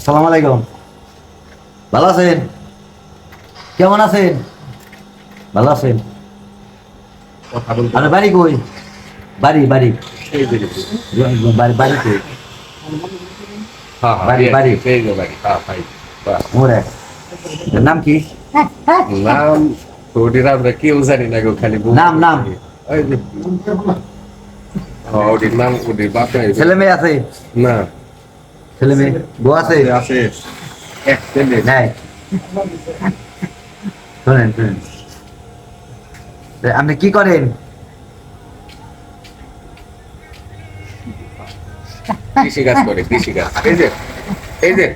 আসসালামু আলাইকুম। ভালো আছেন? কেমন আছেন? ভালো আছেন? কথা বলতে আপনার বাড়ি কই? বাড়ি বাড়ি। যে বাড়ি। বাড়ি কই? হ্যাঁ হ্যাঁ বাড়ি, বাড়ি। বাড়ি হ্যাঁ ভাই মোরে। নাম কি? নাম ওটির আমরা কেউ জানি না গো খালি নাম, নাম। ওই যে হ্যাঁ, নাম বাপ ছেলে মেয়ে আছে? না। ছেলে মেয়ে? বউ আছে? আছে। এক ছেলে। নাই শোনেন শোনেন। আপনি কি করেন? কৃষি কাজ করে কৃষি কাজ। এই যে এই যে।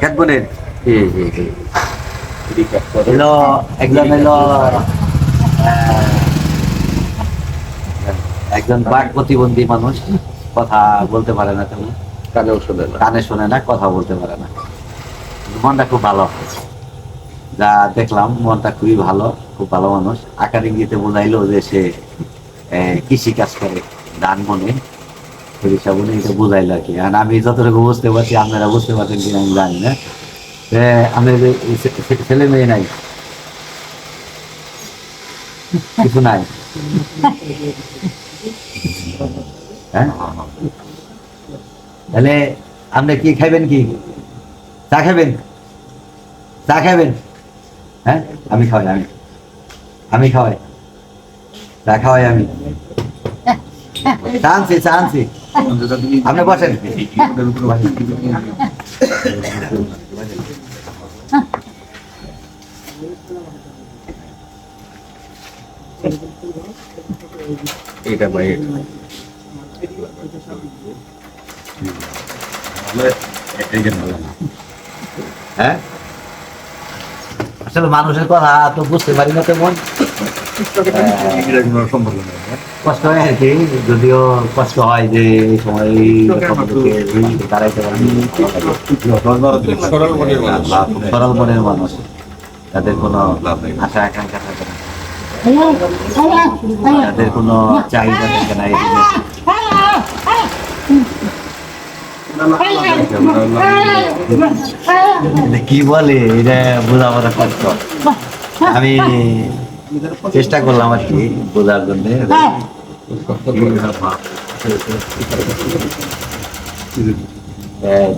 খেত বোনের? একজন একজন বাক প্রতিবন্ধী মানুষ কথা বলতে পারে না তেমন। কানেও শোনে না। কানে শোনে না কথা বলতে পারে না। মনটা খুব ভালো। যা দেখলাম মনটা খুবই ভালো খুব ভালো মানুষ। আকার ইঙ্গিতে বোঝাইলো যে সে কৃষি কাজ করে ধান মনে সরিষা বলে এটা বোঝাইলো আর কি। আর আমি যতটুকু বুঝতে পারছি আপনারা বুঝতে পারছেন কিনা আমি জানি না। যে ছেলে মেয়ে নাই? কিছু নাই? হ্যাঁ? তাহলে আপনি কি খাইবেন কি? চা খাবেন চা খাবেন হ্যাঁ? আমি খাওয়াই, আমি। আমি খাওয়াই। চা খাওয়াই আমি। চা আনছি চা আনছি। আপনি বসেন। এইটা ভাই হ্যাঁ? মানুষের কথা তো বুঝতে পারি না তেমন। কষ্ট হয় আর কি, যদিও কষ্ট হয় যে এই সময় সরল মনের মানুষ। তাদের কোনো আশা আকাঙ্ক্ষা থাকে না। তাদের কোনো চাহিদা থাকে না কি বলে? এটা কষ্ট আমি চেষ্টা করলাম আর কি বোঝার জন্য।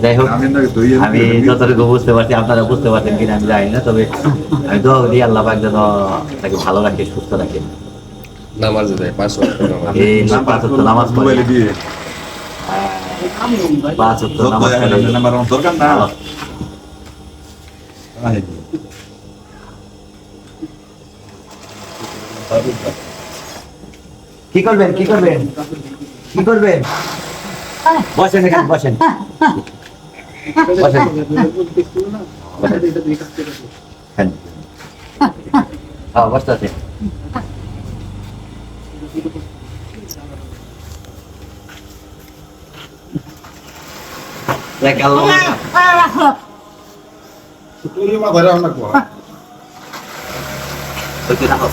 যাই হোক আমি যতটুকু বুঝতে পারছি আপনারা বুঝতে পারছেন কিনা আমি জানি না তবে আমি দোয়া করি আল্লাহ পাক যেন তাকে ভালো রাখে সুস্থ রাখে। নামাজ দেয় পাঁচ নামাজ। নামাজ পড়ে পাঁচ ওয়াক্ত নামাজ পড়ে দরকার না। ভালো। কি করবেন কি করবেন? কি করবেন? বসেন এখানে বসেন। বসেন। হ্যাঁ। হ্যাঁ, বসতে মা ধরে আমরা কোয়া ওই তো রাখো।